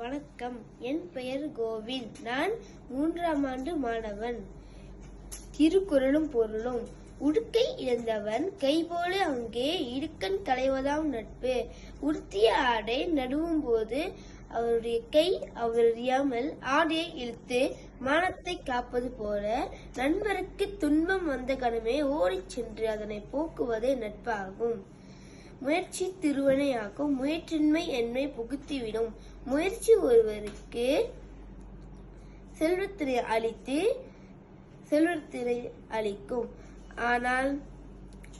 வணக்கம். என் பெயர் கோவிந்த் நான் மூன்றாம் ஆண்டு மாணவன். திருக்குறளும் பொருளும். உடுக்கை இழந்தவன் கைபோல அங்கே இடுக்கண் களைவதாம் நட்பு. உடுத்திய ஆடை நடுவும் போது அவருடைய கை அவர் அறியாமல் ஆடையை இழுத்து மானத்தை காப்பது போல நண்பருக்கு துன்பம் வந்த கணமே ஓடிச் சென்று அதனை போக்குவதே நட்பாகும். முயற்சி திருவனையாக்கும் முயற்றின்மை என்னை புகுத்திவிடும். முயற்சி ஒருவருக்கு செல்வத்தினை அளித்து செல்வத்தினை அளிக்கும். ஆனால்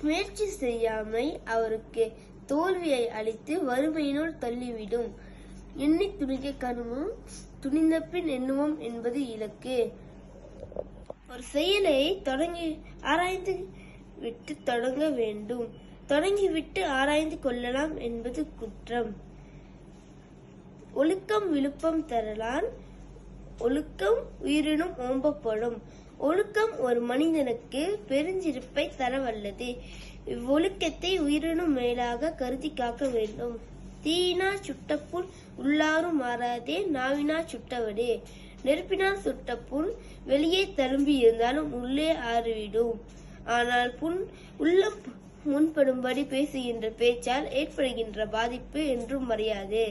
முயற்சி செய்யாமை அவருக்கு தோல்வியை அளித்து வறுமையினுள் தள்ளிவிடும். எண்ணி துணிக்க கருமும் துணிந்த பின் எண்ணுவோம் என்பது இலக்கு. ஒரு செயலை தொடங்கி ஆராய்ந்து விட்டு தொடங்க வேண்டும். தொடங்கிவிட்டு ஆராய்ந்து கொள்ளலாம் என்பது குற்றம். ஒழுக்கம் விழுப்பம் தரலான் ஒழுக்கம் உயிரினும் ஓம்பப்படும். ஒழுக்கம் ஒரு மனிதனுக்கு பெருஞ்சிருப்பை தரவல்லது. இவ்வொழுக்கத்தை உயிரினும் மேலாக கருதி காக்க வேண்டும். தீயினா சுட்டப்புண் உள்ளாரும் மாறாதே நாவினா சுட்டவடே நெருப்பினால் சுட்ட புண் வெளியே தழும்பி இருந்தாலும் உள்ளே ஆறிவிடும். ஆனால் புண் உள்ளம் முன்படும்படி பேசுகின்ற பேச்சால் ஏற்படுகின்ற பாதிப்பு என்றும் மறையாது